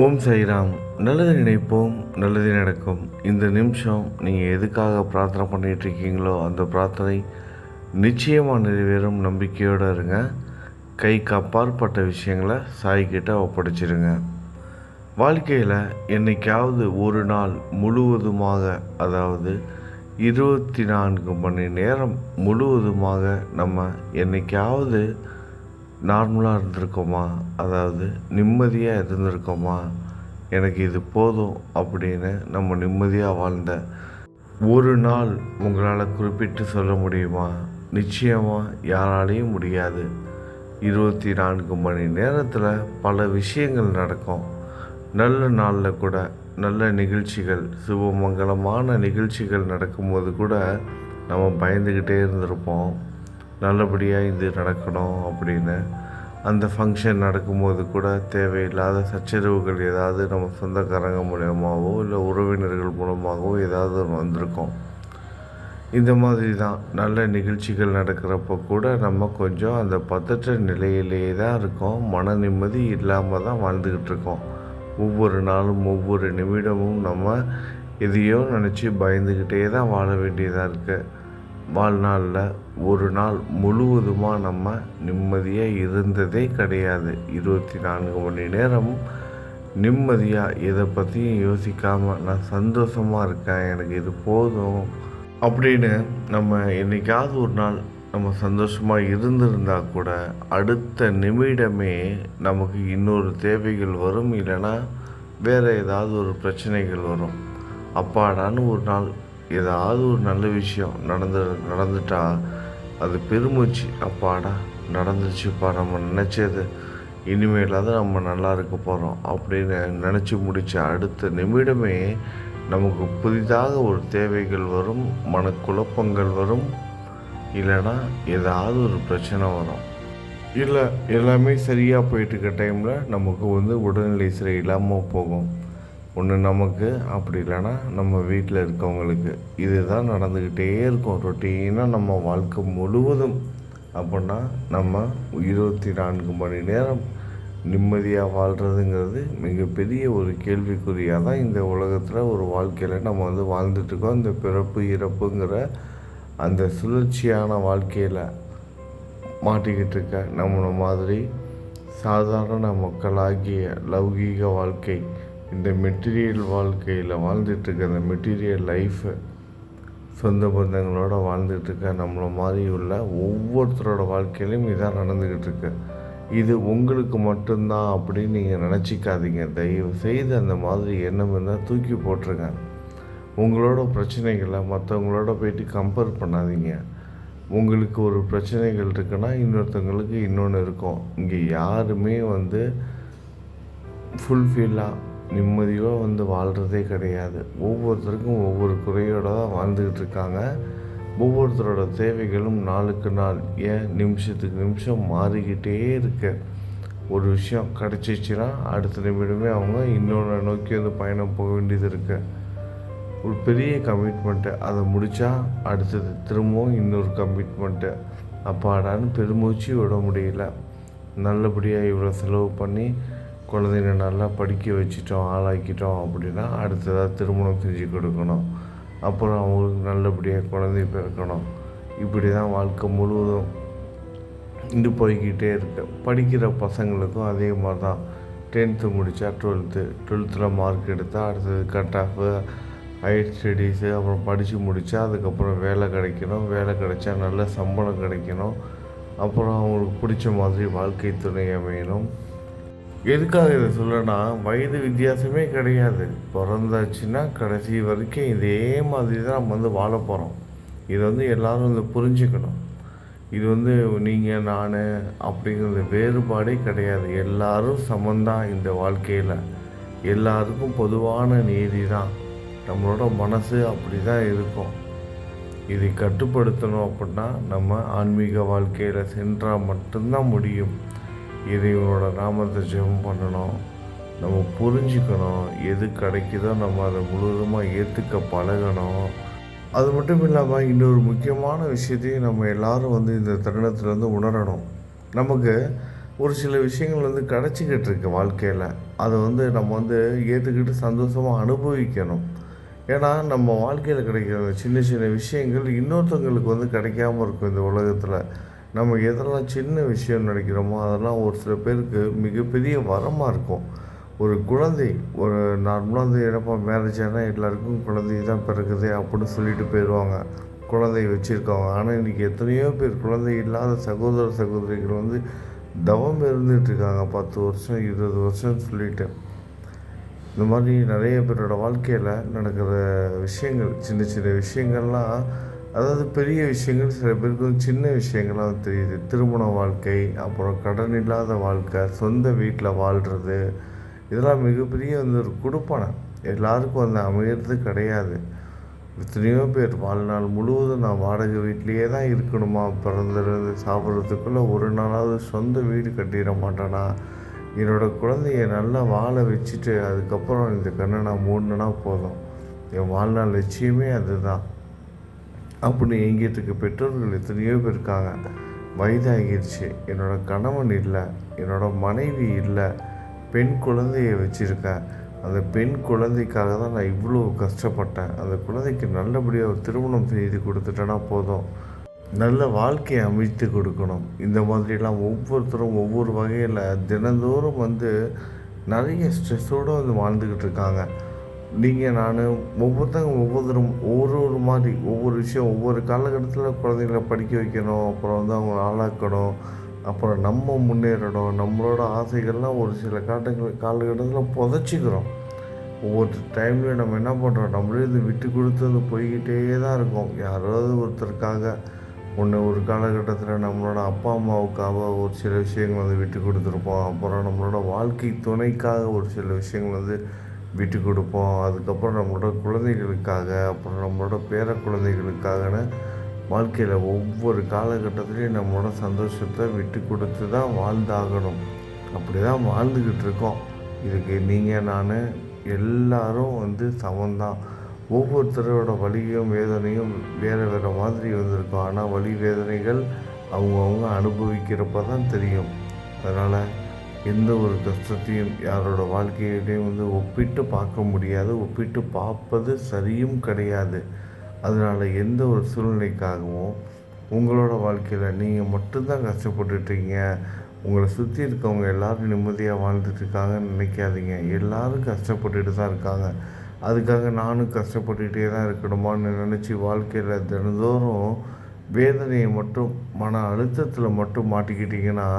ஓம் சைராம் நல்லது நினைப்போம் நல்லது நடக்கும். இந்த நிமிஷம் நீங்கள் எதுக்காக பிரார்த்தனை பண்ணிகிட்ருக்கீங்களோ அந்த பிரார்த்தனை நிச்சயமாக நிறைவேறும். நம்பிக்கையோடு இருங்க. கைக்கு அப்பாற்பட்ட விஷயங்களை சாய்கிட்ட ஒப்படைச்சிருங்க. வாழ்க்கையில் என்னைக்காவது ஒரு நாள் முழுவதுமாக அதாவது இருபத்தி நான்கு மணி நேரம் முழுவதுமாக நம்ம என்னைக்காவது நார்மலாக இருந்திருக்கோமா? அதாவது நிம்மதியாக இருந்திருக்கோமா? எனக்கு இது போதும் அப்படின்னு நம்ம நிம்மதியாக வாழ்ந்த ஒரு நாள் உங்களால் குறிப்பிட்டு சொல்ல முடியுமா? நிச்சயமாக யாராலையும் முடியாது. இருபத்தி நான்கு மணி நேரத்தில் பல விஷயங்கள் நடக்கும். நல்ல நாளில் கூட நல்ல நிகழ்ச்சிகள் சுபமங்கலமான நிகழ்ச்சிகள் நடக்கும்போது கூட நம்ம பயந்துக்கிட்டே இருந்திருப்போம். நல்லபடியாக இது நடக்கணும் அப்படின்னு அந்த ஃபங்க்ஷன் நடக்கும்போது கூட தேவையில்லாத சச்சரவுகள் ஏதாவது நம்ம சொந்தக்காரங்க மூலியமாகவோ இல்லை உறவினர்கள் மூலமாகவோ ஏதாவது ஒன்று வந்திருக்கும். இந்த மாதிரி தான் நல்ல நிகழ்ச்சிகள் நடக்கிறப்ப கூட நம்ம கொஞ்சம் அந்த பதற்ற நிலையிலேயே தான் இருக்கோம். மன நிம்மதி இல்லாமல் தான் வாழ்ந்துக்கிட்டு இருக்கோம். ஒவ்வொரு நாளும் ஒவ்வொரு நிமிடமும் நம்ம எதையோ நினச்சி பயந்துக்கிட்டே தான் வாழ வேண்டியதாக இருக்குது வாழ்நாளில் ஒரு நாள் முழுவதுமாக நம்ம நிம்மதியாக இருந்ததே கிடையாது. இருபத்தி நான்கு மணி நேரம் நிம்மதியாக எதை பற்றியும் யோசிக்காமல் நான் சந்தோஷமாக இருக்கேன் எனக்கு இது போதும் அப்படின்னு நம்ம என்றைக்காவது ஒரு நாள் நம்ம சந்தோஷமாக இருந்திருந்தா கூட அடுத்த நிமிடமே நமக்கு இன்னொரு தேவைகள் வரும் இல்லைன்னா வேறு ஏதாவது ஒரு பிரச்சனைகள் வரும். அப்பாடான்னு ஒரு நாள் ஏதாவது ஒரு நல்ல விஷயம் நடந்து நடந்துட்டா அது பெருமூச்சு. அப்பாடா நடந்துச்சுப்பா நம்ம நினச்சது இனிமேலாவது நம்ம நல்லா இருக்க போகிறோம் அப்படின்னு நினச்சி முடித்த அடுத்த நிமிடமே நமக்கு புதிதாக ஒரு தேவைகள் வரும் மனக்குழப்பங்கள் வரும். இல்லைன்னா ஏதாவது ஒரு பிரச்சனை வரும். இல்லை எல்லாமே சரியாக போயிட்டு இருக்க டைமில் நமக்கு வந்து உடல்நிலை சரி இல்லாமல் போகும். ஒன்று நமக்கு அப்படி இல்லைன்னா நம்ம வீட்டில் இருக்கவங்களுக்கு. இதுதான் நடந்துக்கிட்டே இருக்கும். ரொட்டீனாக நம்ம வாழ்க்கை முழுவதும். அப்படின்னா நம்ம இருபத்தி நான்கு மணி நேரம் நிம்மதியாக வாழ்கிறதுங்கிறது மிகப்பெரிய ஒரு கேள்விக்குறியாக தான் இந்த உலகத்தில் ஒரு வாழ்க்கையில் நம்ம வந்து வாழ்ந்துட்டுருக்கோம் இந்த பிறப்பு இறப்புங்கிற அந்த சுழற்சியான வாழ்க்கையில் மாட்டிக்கிட்டு இருக்க நம்மளை மாதிரி சாதாரண மக்களாகிய லௌகீக வாழ்க்கை இந்த மெட்டீரியல் வாழ்க்கையில் வாழ்ந்துட்டுருக்க அந்த மெட்டீரியல் லைஃபை சொந்த பந்தங்களோட வாழ்ந்துட்டுருக்க நம்மளை மாதிரி உள்ள ஒவ்வொருத்தரோட வாழ்க்கையிலையும் இதான் நடந்துக்கிட்டு இருக்கு இது உங்களுக்கு மட்டும்தான் அப்படின்னு நீங்கள் நினச்சிக்காதீங்க. தயவு செய்து அந்த மாதிரி எண்ணம் இருந்தால் தூக்கி போட்டுருங்க. உங்களோட பிரச்சனைகளை மற்றவங்களோட போயிட்டு கம்பேர் பண்ணாதீங்க. உங்களுக்கு ஒரு பிரச்சனைகள் இருக்குன்னா இன்னொருத்தவங்களுக்கு இன்னொன்று இருக்கும். இங்கே யாருமே வந்து ஃபுல்ஃபில்லாக நிம்மதியாக வந்து வாழ்கிறதே கிடையாது. ஒவ்வொருத்தருக்கும் ஒவ்வொரு குறையோடு தான் வாழ்ந்துக்கிட்டு இருக்காங்க. ஒவ்வொருத்தரோட தேவைகளும் நாளுக்கு நாள் ஏன் நிமிஷத்துக்கு நிமிஷம் மாறிக்கிட்டே இருக்கு. ஒரு விஷயம் கிடச்சிச்சின்னா அடுத்த நிமிடமே அவங்க இன்னொன்று நோக்கி வந்து பயணம் போக வேண்டியது இருக்குது ஒரு பெரிய கமிட்மெண்ட்டு அதை முடித்தா அடுத்தது திரும்பவும் இன்னொரு கமிட்மெண்ட்டு அப்பாடான்னு பெருமூச்சு விட முடியல. நல்லபடியாக இவ்வளோ செலவு பண்ணி குழந்தைங்க நல்லா படிக்க வச்சிட்டோம் ஆளாக்கிட்டோம் அப்படின்னா அடுத்ததாக திருமணம் செஞ்சு கொடுக்கணும். அப்புறம் அவங்களுக்கு நல்லபடியாக குழந்தை பிறக்கணும். இப்படி தான் வாழ்க்கை முழுவதும் இன்று போய்கிட்டே இருக்கு. படிக்கிற பசங்களுக்கும் அதே மாதிரி தான் டென்த்து முடித்தா டுவெல்த்து டுவெல்த்தில் மார்க் எடுத்தால் அடுத்தது கட் ஆஃபு ஹையர் ஸ்டடீஸு அப்புறம் படித்து முடித்தா அதுக்கப்புறம் வேலை கிடைக்கணும். வேலை கிடைச்சா நல்ல சம்பளம் கிடைக்கணும். அப்புறம் அவங்களுக்கு பிடிச்ச மாதிரி வாழ்க்கை துணை அமையணும். எதுக்காக இதை சொல்லனா வயது வித்தியாசமே கிடையாது. பிறந்தாச்சுன்னா கடைசி வரைக்கும் இதே மாதிரி தான் நம்ம வந்து வாழ போகிறோம் இதை வந்து எல்லோரும் வந்து புரிஞ்சுக்கணும். இது வந்து நீங்கள் நான் அப்படிங்கிறது வேறுபாடே கிடையாது. எல்லோரும் சமந்தான் இந்த வாழ்க்கையில். எல்லாருக்கும் பொதுவான நீதி தான் நம்மளோட மனசு அப்படி தான் இருக்கும். இதை கட்டுப்படுத்தணும் அப்படின்னா நம்ம ஆன்மீக வாழ்க்கையில் சென்றால் மட்டும்தான் முடியும். இறைவனோட நாமத்தை ஜெபம் பண்ணணும். நம்ம புரிஞ்சுக்கணும். எது கிடைக்குதோ நம்ம அதை முழுவதுமாக ஏற்றுக்க பழகணும். அது மட்டும் இல்லாமல் இன்னொரு முக்கியமான விஷயத்தையும் நம்ம எல்லாரும் வந்து இந்த தருணத்தில் வந்து உணரணும். நமக்கு ஒரு சில விஷயங்கள் வந்து கிடச்சிக்கிட்டு இருக்கு வாழ்க்கையில். அதை வந்து நம்ம வந்து ஏற்றுக்கிட்டு சந்தோஷமாக அனுபவிக்கணும். ஏன்னா நம்ம வாழ்க்கையில் கிடைக்கிற சின்ன சின்ன விஷயங்கள் இன்னொருத்தவங்களுக்கு வந்து கிடைக்காம இருக்கும் இந்த உலகத்தில். நம்ம எதெல்லாம் சின்ன விஷயம் நினைக்கிறோமோ அதெல்லாம் ஒரு சில பேருக்கு மிகப்பெரிய வரமாக இருக்கும். ஒரு குழந்தை ஒரு நார்மலாக வந்து என்னப்பா மேரேஜ் ஆனால் எல்லாருக்கும் குழந்தை தான் பிறகுது அப்படின்னு சொல்லிட்டு போயிடுவாங்க குழந்தை வச்சுருக்காங்க ஆனால் இன்றைக்கி எத்தனையோ பேர் குழந்தை இல்லாத சகோதர சகோதரிகள் வந்து தவம் இருந்துகிட்டு இருக்காங்க. பத்து வருஷம் இருபது வருஷம்னு சொல்லிட்டு. இந்த மாதிரி நிறைய பேரோட வாழ்க்கையில் நடக்கிற விஷயங்கள் சின்ன சின்ன விஷயங்கள்லாம் அதாவது பெரிய விஷயங்கள் சில பேருக்கு சின்ன விஷயங்களாக தெரியுது. திருமண வாழ்க்கை அப்புறம் கடன் இல்லாத வாழ்க்கை சொந்த வீட்டில் வாழ்கிறது இதெல்லாம் மிகப்பெரிய வந்து ஒரு கொடுப்பனை எல்லாருக்கும் அந்த அமையிறது கிடையாது. எத்தனையோ பேர் வாழ்நாள் முழுவதும் நான் வாடகை வீட்லேயே தான் இருக்கணுமா? பிறந்துருந்து சாப்பிட்றதுக்குள்ளே ஒரு நாளாவது சொந்த வீடு கட்டிட மாட்டேனா? என்னோடய குழந்தைய நல்லா வாழ வச்சுட்டு அதுக்கப்புறம் இந்த கண்ணை நான் மூடினா போதும். என் வாழ்நாள் லட்சியமே அதுதான். அப்படி ஏங்கிட்டுருக்க பெற்றோர்கள் எத்தனையோ பேர் இருக்காங்க வயதாகிடுச்சு என்னோடய கணவன் இல்லை என்னோடய மனைவி இல்லை பெண் குழந்தையை வச்சுருக்கேன் அந்த பெண் குழந்தைக்காக தான் நான் இவ்வளோ கஷ்டப்பட்டேன். அந்த குழந்தைக்கு நல்லபடியாக ஒரு திருமணம் செய்து கொடுத்துட்டேன்னா போதும். நல்ல வாழ்க்கையை அமைத்து கொடுக்கணும். இந்த மாதிரிலாம் ஒவ்வொருத்தரும் ஒவ்வொரு வகையில் தினந்தோறும் வந்து நிறைய ஸ்ட்ரெஸ்ஸோடு வந்து வாழ்ந்துக்கிட்டு இருக்காங்க. நீங்கள் நான் ஒவ்வொருத்தங்க ஒவ்வொருத்தரும் ஒரு ஒரு மாதிரி ஒவ்வொரு விஷயம் ஒவ்வொரு காலகட்டத்தில் குழந்தைங்கள படிக்க வைக்கணும் அப்புறம் வந்து அவங்க ஆளாக்கணும் அப்புறம் நம்ம முன்னேறணும் நம்மளோட ஆசைகள்லாம் ஒரு சில காட்டங்கள் காலகட்டத்தில் புதைச்சிக்கிறோம். ஒவ்வொரு டைம்லையும் நம்ம என்ன பண்ணுறோம் நம்மளே இது விட்டு கொடுத்து அது போய்கிட்டே தான் இருக்கோம். யாராவது ஒருத்தருக்காக ஒன்று ஒரு காலகட்டத்தில் நம்மளோட அப்பா அம்மாவுக்காக ஒரு சில விஷயங்கள் வந்து விட்டு கொடுத்துருப்போம். அப்புறம் நம்மளோட வாழ்க்கை துணைக்காக ஒரு சில விஷயங்கள் வந்து விட்டு கொடுப்போம். அதுக்கப்புறம் நம்மளோட குழந்தைகளுக்காக அப்புறம் நம்மளோட பேர குழந்தைகளுக்காகன்னு வாழ்க்கையில் ஒவ்வொரு காலகட்டத்துலேயும் நம்மளோட சந்தோஷத்தை விட்டு கொடுத்து தான் வாழ்ந்தாகணும். அப்படி தான் வாழ்ந்துக்கிட்டு இருக்கோம். இதுக்கு நீங்கள் நான் எல்லாரும் வந்து சமந்தான் ஒவ்வொருத்தரோட வழியும் வேதனையும் வேறு வேறு மாதிரி வந்திருக்கும். ஆனால் வழி வேதனைகள் அவங்கவுங்க அனுபவிக்கிறப்ப தான் தெரியும். அதனால் எந்த ஒரு கஷ்டத்தையும் யாரோட வாழ்க்கையிலையும் வந்து ஒப்பிட்டு பார்க்க முடியாது. ஒப்பிட்டு பார்ப்பது சரியும் கிடையாது. அதனால் எந்த ஒரு சூழ்நிலைக்காகவும் உங்களோட வாழ்க்கையில் நீங்கள் மட்டும்தான் கஷ்டப்பட்டுட்ருக்கீங்க உங்களை சுற்றி இருக்கவங்க எல்லோரும் நிம்மதியாக வாழ்ந்துட்டுருக்காங்கன்னு நினைக்காதீங்க. எல்லோரும் கஷ்டப்பட்டுட்டு தான் இருக்காங்க. அதுக்காக நானும் கஷ்டப்பட்டுகிட்டே தான் இருக்கணுமான்னு நினச்சி வாழ்க்கையில் தினந்தோறும் வேதனையை மட்டும் மன அழுத்தத்தில் மட்டும் மாட்டிக்கிட்டிங்கன்னா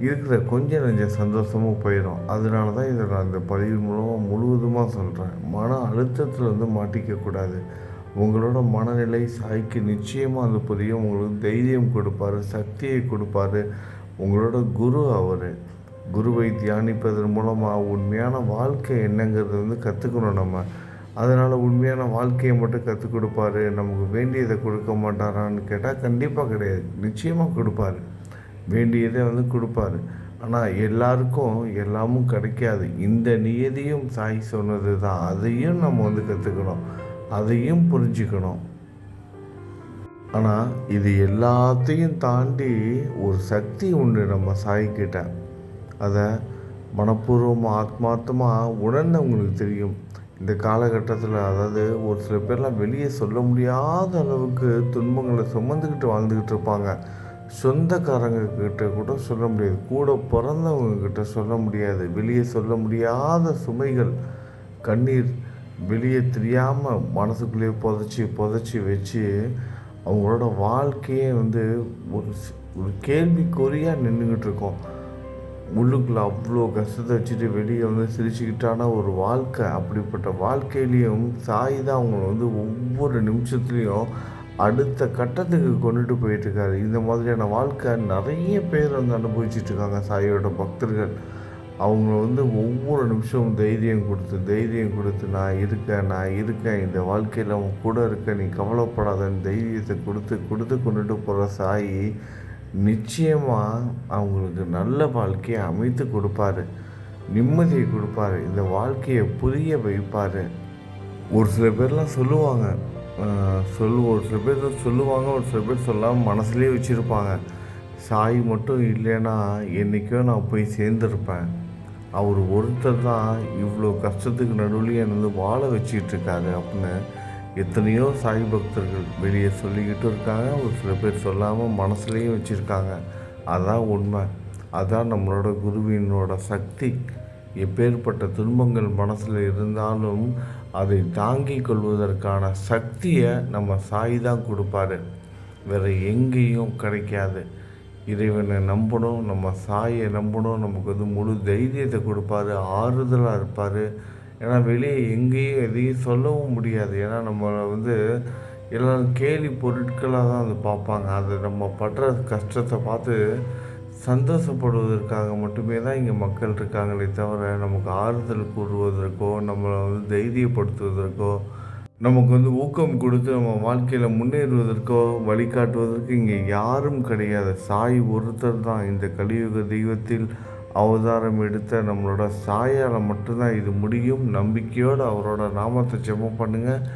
இருக்கிற கொஞ்சம் நஞ்ச சந்தோஷமும் போயிடும். அதனால தான் இதை நான் இந்த பதிவு மூலமாக முழுவதுமாக சொல்கிறேன் மன அழுத்தத்தில் வந்து மாட்டிக்கக்கூடாது உங்களோட மனநிலை சாய்க்கு நிச்சயமாக அந்த புதிய உங்களுக்கு தைரியம் கொடுப்பார் சக்தியை கொடுப்பார். உங்களோட குரு அவர். குருவை தியானிப்பதன் மூலமாக உண்மையான வாழ்க்கை என்னங்கிறது வந்து கற்றுக்கணும் நம்ம. அதனால் உண்மையான வாழ்க்கையை மட்டும் கற்றுக் கொடுப்பாரு. நமக்கு வேண்டியதை கொடுக்க மாட்டாரான்னு கேட்டால் கண்டிப்பாக கிடையாது. நிச்சயமாக கொடுப்பாரு. வேண்டியதை வந்து கொடுப்பாரு. ஆனால் எல்லாருக்கும் எல்லாமும் கிடைக்காது. இந்த நியதியும் சாய் சொன்னது தான். அதையும் நம்ம வந்து கற்றுக்கணும் அதையும் புரிஞ்சுக்கணும். ஆனால் இது எல்லாத்தையும் தாண்டி ஒரு சக்தி உண்டு நம்ம சாய்கிட்ட அதை மனப்பூர்வமாக ஆத்மார்த்தமாக உணர்ந்தவங்களுக்கு தெரியும். இந்த காலகட்டத்தில் அதாவது ஒரு சில பேர்லாம் வெளியே சொல்ல முடியாத அளவுக்கு துன்பங்களை சுமந்துக்கிட்டு வாழ்ந்துக்கிட்டு இருப்பாங்க. சொந்தக்காரங்க கிட்ட கூட சொல்ல முடியாது. கூட பிறந்தவங்க கிட்ட சொல்ல முடியாது. வெளியே சொல்ல முடியாத சுமைகள் கண்ணீர் வெளியே தெரியாமல் மனசுக்குள்ளேயே புதைச்சி புதைச்சி வச்சு அவங்களோட வாழ்க்கையே வந்து ஒரு ஒரு கேள்விக்குறியாக நின்றுக்கிட்டு இருக்கோம். உள்ளுக்குள்ளே அவ்வளோ கஷ்டத்தை வச்சுட்டு வெளியே வந்து சிரிச்சுக்கிட்டான ஒரு வாழ்க்கை. அப்படிப்பட்ட வாழ்க்கையிலையும் சாய் தான் அவங்க வந்து ஒவ்வொரு நிமிஷத்துலேயும் அடுத்த கட்டத்துக்கு கொண்டுட்டு போயிட்டுருக்காரு. இந்த மாதிரியான வாழ்க்கை நிறைய பேர் வந்து அனுபவிச்சிட்ருக்காங்க சாயோட பக்தர்கள். அவங்க வந்து ஒவ்வொரு நிமிஷமும் தைரியம் கொடுத்து தைரியம் கொடுத்து நான் இருக்கேன் நான் இருக்கேன். இந்த வாழ்க்கையில் அவன் கூட இருக்க நீ கவலைப்படாதன்னு தைரியத்தை கொடுத்து கொடுத்து கொண்டுட்டு போகிற சாயி நிச்சயமாக அவங்களுக்கு நல்ல வாழ்க்கையை அமைத்து கொடுப்பாரு. நிம்மதியை கொடுப்பாரு. இந்த வாழ்க்கையை புரிய வைப்பார். ஒரு சில பேர்லாம் சொல்லுவாங்க சொல்லுவோம் ஒரு சில பேர் சொல்லுவாங்க ஒரு சில பேர் சொல்லாமல் மனசுலேயே வச்சுருப்பாங்க. சாய் மட்டும் இல்லைன்னா என்றைக்கோ நான் போய் சேர்ந்துருப்பேன். அவர் ஒருத்தர் தான் இவ்வளோ கஷ்டத்துக்கு நடுவில் என்னை வந்து வாழ வச்சுக்கிட்டு இருக்காரு அப்படின்னு எத்தனையோ சாய் பக்தர்கள் வெளியே சொல்லிக்கிட்டு இருக்காங்க. ஒரு சில பேர் சொல்லாமல் மனசுலேயும் வச்சுருக்காங்க. அதான் உண்மை. அதான் நம்மளோட குருவினோட சக்தி. எப்பேற்பட்ட துன்பங்கள் மனசில் இருந்தாலும் அதை தாங்கிக் கொள்வதற்கான சக்தியை நம்ம சாய் தான் கொடுப்பாரு. வேறு எங்கேயும் கிடைக்காது. இறைவனை நம்பணும் நம்ம சாயை நம்பணும். நமக்கு வந்து முழு தைரியத்தை கொடுப்பாரு ஆறுதலாக இருப்பார். ஏன்னா வெளியே எங்கேயும் எதையும் சொல்லவும் முடியாது. ஏன்னா நம்மளை வந்து எல்லோரும் கேலி பொருட்களாக தான் வந்து பார்ப்பாங்க. அதை நம்ம படுற கஷ்டத்தை பார்த்து சந்தோஷப்படுவதற்காக மட்டுமே தான் இங்கே மக்கள் இருக்காங்களே தவிர நமக்கு ஆறுதல் கூறுவதற்கோ நம்மளை வந்து தைரியப்படுத்துவதற்கோ நமக்கு வந்து ஊக்கம் கொடுத்து நம்ம வாழ்க்கையில் முன்னேறுவதற்கோ வழிகாட்டுவதற்கு இங்கே யாரும் கிடையாது. சாய் ஒருத்தர் தான் இந்த கலியுக தெய்வத்தில் அவதாரம் எடுத்த நம்மளோட சாயால் மட்டும்தான் இது முடியும். நம்பிக்கையோடு அவரோட நாமத்தை ஜெபம் பண்ணுங்கள்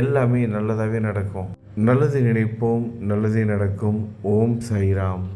எல்லாமே நல்லதாகவே நடக்கும். நல்லது நினைப்போம் நல்லதே நடக்கும். ஓம் சைராம்